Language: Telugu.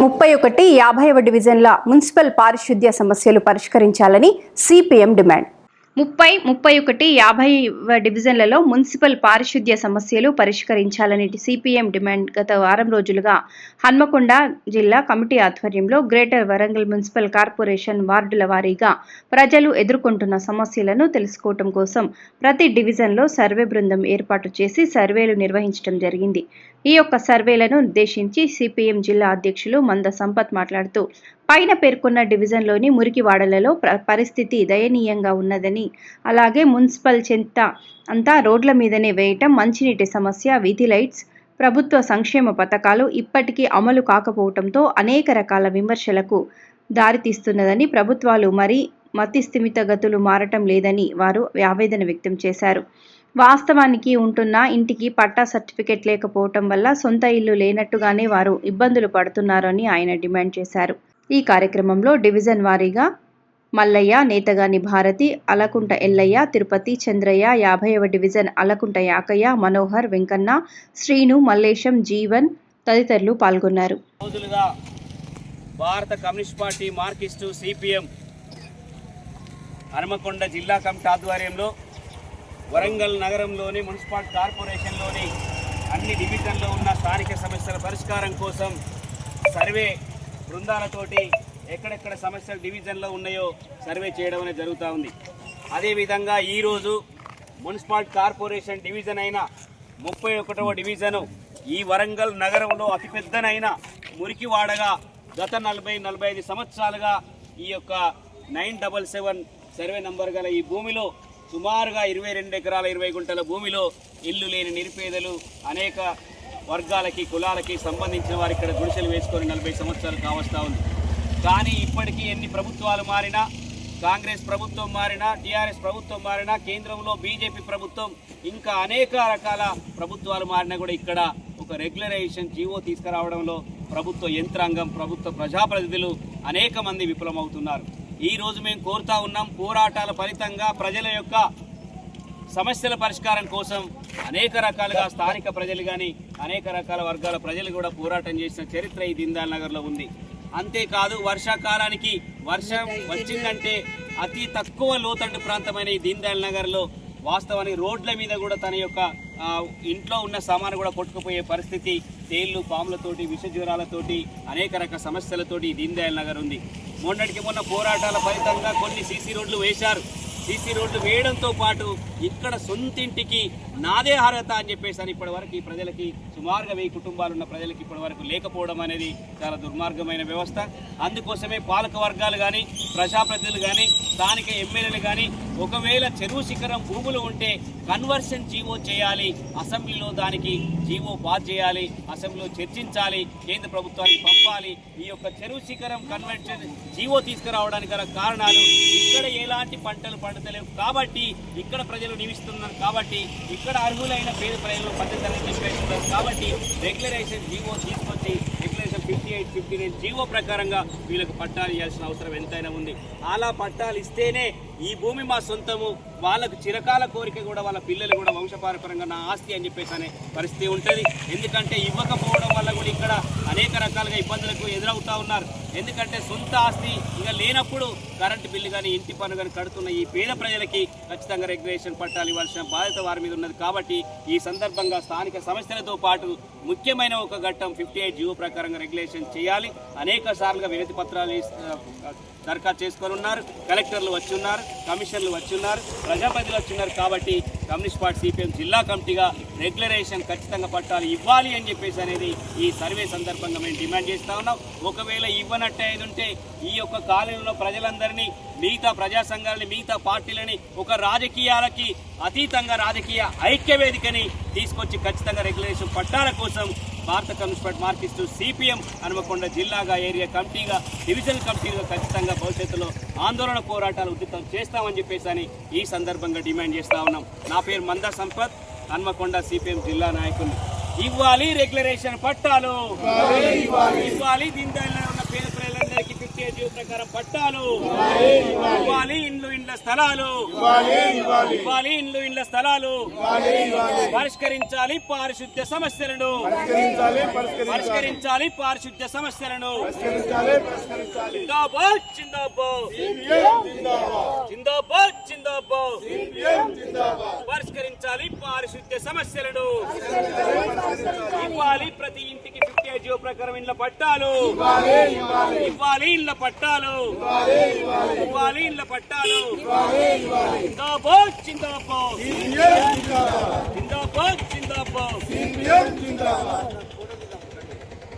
ముప్పై ఒకటి యాభైవ డివిజన్ల మున్సిపల్ పారిశుద్ధ్య సమస్యలు పరిష్కరించాలని సిపిఎం డిమాండ్. ముప్పై ముప్పై ఒకటి యాభై డివిజన్లలో మున్సిపల్ పారిశుద్ధ్య సమస్యలు పరిష్కరించాలని సిపిఎం డిమాండ్ గత వారం రోజులుగా హన్మకొండ జిల్లా కమిటీ ఆధ్వర్యంలో గ్రేటర్ వరంగల్ మున్సిపల్ కార్పొరేషన్ వార్డుల వారీగా ప్రజలు ఎదుర్కొంటున్న సమస్యలను తెలుసుకోవటం కోసం ప్రతి డివిజన్లో సర్వే బృందం ఏర్పాటు చేసి సర్వేలు నిర్వహించడం జరిగింది. ఈ యొక్క సర్వేలను ఉద్దేశించి సిపిఎం జిల్లా అధ్యక్షులు మంద సంపత్ మాట్లాడుతూ పైన పేర్కొన్న డివిజన్లోని మురికివాడలలో పరిస్థితి దయనీయంగా ఉన్నదని అలాగే మున్సిపల్ చెంత అంతా రోడ్ల మీదనే వేయటం మంచినీటి సమస్య వీధి లైట్స్ ప్రభుత్వ సంక్షేమ పథకాలు ఇప్పటికీ అమలు కాకపోవటంతో అనేక రకాల విమర్శలకు దారితీస్తున్నదని ప్రభుత్వాలు మరి మతి స్థిమిత గతులు మారటం లేదని వారు ఆవేదన వ్యక్తం చేశారు. వాస్తవానికి ఉంటున్న ఇంటికి పట్టా సర్టిఫికెట్ లేకపోవటం వల్ల సొంత ఇల్లు లేనట్టుగానే వారు ఇబ్బందులు పడుతున్నారని ఆయన డిమాండ్ చేశారు. ఈ కార్యక్రమంలో డివిజన్ వారీగా మల్లయ్య నేతగాని భారతి అలకుంట ఎల్లయ్య తిరుపతి చంద్రయ్య యాభైవ డివిజన్ అలకుంట యాకయ్య మనోహర్ వెంకన్న శ్రీను మల్లేశం జీవన్ తదితరులు పాల్గొన్నారు. భారత communist party Marxist CPM Hanumakonda జిల్లా కమిటీ ఆధ్వర్యంలో వరంగల్ నగరంలోని మున్సిపల్ కార్పొరేషన్లోని అన్ని డివిజన్లో ఉన్న స్థానిక సమస్యల పరిష్కారం కోసం సర్వే బృందాలతోటి ఎక్కడెక్కడ సమస్యలు డివిజన్లో ఉన్నాయో సర్వే చేయడం అనేది జరుగుతూ ఉంది. అదేవిధంగా ఈరోజు మున్సిపల్ కార్పొరేషన్ డివిజన్ అయిన ముప్పై ఒకటవ డివిజను ఈ వరంగల్ నగరంలో అతిపెద్దనైన మురికివాడగా గత నలభై నలభై ఐదు సంవత్సరాలుగా ఈ యొక్క nine double seven survey number గల ఈ భూమిలో సుమారుగా ఇరవై రెండు ఎకరాల ఇరవై గుంటల భూమిలో ఇల్లు లేని నిరుపేదలు అనేక వర్గాలకి కులాలకి సంబంధించిన వారు ఇక్కడ గుడిసెలు వేసుకొని నలభై సంవత్సరాలు కావస్తూ ఉంది. కానీ ఇప్పటికీ ఎన్ని ప్రభుత్వాలు మారినా కాంగ్రెస్ ప్రభుత్వం మారినా టీఆర్ఎస్ ప్రభుత్వం మారినా కేంద్రంలో బీజేపీ ప్రభుత్వం ఇంకా అనేక రకాల ప్రభుత్వాలు మారినా కూడా ఇక్కడ ఒక రెగ్యులరైజేషన్ జీవో తీసుకురావడంలో ప్రభుత్వ యంత్రాంగం ప్రభుత్వ ప్రజాప్రతినిధులు అనేక మంది విఫలమవుతున్నారు. ఈ రోజు మేము కోరుతా ఉన్నాం పోరాటాల ఫలితంగా ప్రజల యొక్క సమస్యల పరిష్కారం కోసం అనేక రకాలుగా స్థానిక ప్రజలు కానీ అనేక రకాల వర్గాల ప్రజలు కూడా పోరాటం చేసిన చరిత్ర ఈ దీన్దయాల్ నగర్లో ఉంది. అంతేకాదు వర్షాకాలానికి వర్షం వచ్చిందంటే అతి తక్కువ లోతట్టు ప్రాంతమైన ఈ దీన్దయాల్ నగర్లో వాస్తవానికి రోడ్ల మీద కూడా తన యొక్క ఇంట్లో ఉన్న సామాను కూడా కొట్టుకుపోయే పరిస్థితి తేళ్ళు పాములతోటి విష జ్వరాలతోటి అనేక రకాల సమస్యలతోటి ఈ దీన్దయాల్ నగర్ ఉంది. మొన్నటికి మొన్న పోరాటాల ఫలితంగా కొన్ని సీసీ రోడ్లు వేశారు. సీసీ రోడ్లు వేయడంతో పాటు ఇక్కడ సొంతింటికి నాదే అర్హత అని చెప్పేసి అని ఇప్పటివరకు ఈ ప్రజలకి సుమారుగా వెయ్యి కుటుంబాలు ఉన్న ప్రజలకి ఇప్పటివరకు లేకపోవడం అనేది చాలా దుర్మార్గమైన వ్యవస్థ. అందుకోసమే పాలక వర్గాలు కానీ ప్రజాప్రతినిధులు కానీ స్థానిక ఎమ్మెల్యేలు కానీ ఒకవేళ చెరువు శిఖరం భూములు ఉంటే కన్వర్షన్ జీవో చేయాలి. అసెంబ్లీలో దానికి జీవో పాస్ చేయాలి. అసెంబ్లీలో చర్చించాలి. కేంద్ర ప్రభుత్వానికి పంపాలి. ఈ యొక్క చెరువు శిఖరం కన్వర్షన్ జీవో తీసుకురావడానికి గల కారణాలు ఇక్కడ ఎలాంటి పంటలు పండుతలేవు. కాబట్టి ఇక్కడ ప్రజలు నివసిస్తున్నారు కాబట్టి ఇక్కడ అర్హులైన పేద ప్రజలు పద్ధతి నిర్వహిస్తున్నారు కాబట్టి రెగ్యులరైజేషన్ జీవో తీసుకొచ్చి regulation fifty eight fifty nine GO ప్రకారంగా వీళ్ళకి పట్టాలు ఇవ్వాల్సిన అవసరం ఎంతైనా ఉంది. అలా పట్టాలు ఇస్తేనే ఈ భూమి మా సొంతము. వాళ్ళకు చిరకాల కోరిక కూడా వాళ్ళ పిల్లలు కూడా వంశపారపరంగా నా ఆస్తి అని చెప్పేసి అనే పరిస్థితి ఉంటుంది. ఎందుకంటే ఇవ్వకపోవడం వల్ల కూడా ఇక్కడ అనేక రకాలుగా ఇబ్బందులకు ఎదురవుతూ ఉన్నారు. ఎందుకంటే సొంత ఆస్తి ఇంకా లేనప్పుడు కరెంటు బిల్లు కానీ ఇంటి పన్ను కానీ కడుతున్న ఈ పేద ప్రజలకి ఖచ్చితంగా రెగ్యులేషన్ పట్టాలు ఇవ్వాల్సిన బాధ్యత వారి మీద ఉన్నది. కాబట్టి ఈ సందర్భంగా స్థానిక సమస్యలతో పాటు ముఖ్యమైన ఒక ఘట్టం ఫిఫ్టీ ఎయిట్ జీవో ప్రకారంగా రెగ్యులేషన్ చేయాలి. అనేక సార్లుగా వినతి పత్రాలు దరఖాస్తు చేసుకొని ఉన్నారు. కలెక్టర్లు వచ్చి ఉన్నారు కమిషనర్లు వచ్చి ఉన్నారు ప్రజాప్రతినిధులు వచ్చి ఉన్నారు కాబట్టి కమ్యూనిస్ట్ పార్టీ సిపిఎం జిల్లా కమిటీగా రెగ్యులరేషన్ ఖచ్చితంగా పట్టాలు ఇవ్వాలి అని చెప్పేసి అనేది ఈ సర్వే సందర్భంగా మేము డిమాండ్ చేస్తా ఉన్నాం. ఒకవేళ ఇవ్వనట్టే అయింది ఉంటే ఈ యొక్క కాలనీలో ప్రజలందరినీ మిగతా ప్రజా సంఘాలని మిగతా పార్టీలని ఒక రాజకీయాలకి అతీతంగా రాజకీయ ఐక్యవేదికని తీసుకొచ్చి ఖచ్చితంగా రెగ్యులేషన్ పట్టాల కోసం భారత communist party Marxist CPM Hanumakonda జిల్లాగా ఏరియా కమిటీగా డివిజన్ కమిటీగా ఖచ్చితంగా భవిష్యత్తులో ఆందోళన పోరాటాలు ఉద్యతం చేస్తామని చెప్పేసి అని ఈ సందర్భంగా డిమాండ్ చేస్తా ఉన్నాం. నా పేరు మందా సంపత్ హన్మకొండ సిపిఎం జిల్లా నాయకులు ఇవ్వాలి రెగ్యులరేషన్ పట్టాలు. ఇవ్వాలి దీని ఉన్న పేద ప్రజలందరికీ ఫిఫ్టీ ఫిఫ్టీ జీవో ప్రకారం పట్టాలు. ఇవ్వాలి ఇండ్లు ఇండ్ల స్థలాలు. ఇవ్వాలి ఇండ్లు ఇండ్ల స్థలాలు. పరిష్కరించాలి పారిశుద్ధ్య సమస్యలను. పరిష్కరించాలి పారిశుద్ధ్య సమస్యలను. జిందాబాద్ జిందాబాద్. జిందాబాద్ జిందాబాద్. పరిష్కరించాలి పారిశుద్ధ్య సమస్యలను ఇవ్వాలి ప్రతి ఇంటికి ఫిఫ్టీ ప్రకారం ఇండ్ల పట్టాలు. ఇవ్వాలి ఇండ్ల పట్టాలు. ఇవ్వాలి ఇండ్ల పట్టాలు. జిందాబాద్ జిందాబాద్. జిందాబాద్. జిందాబాద్.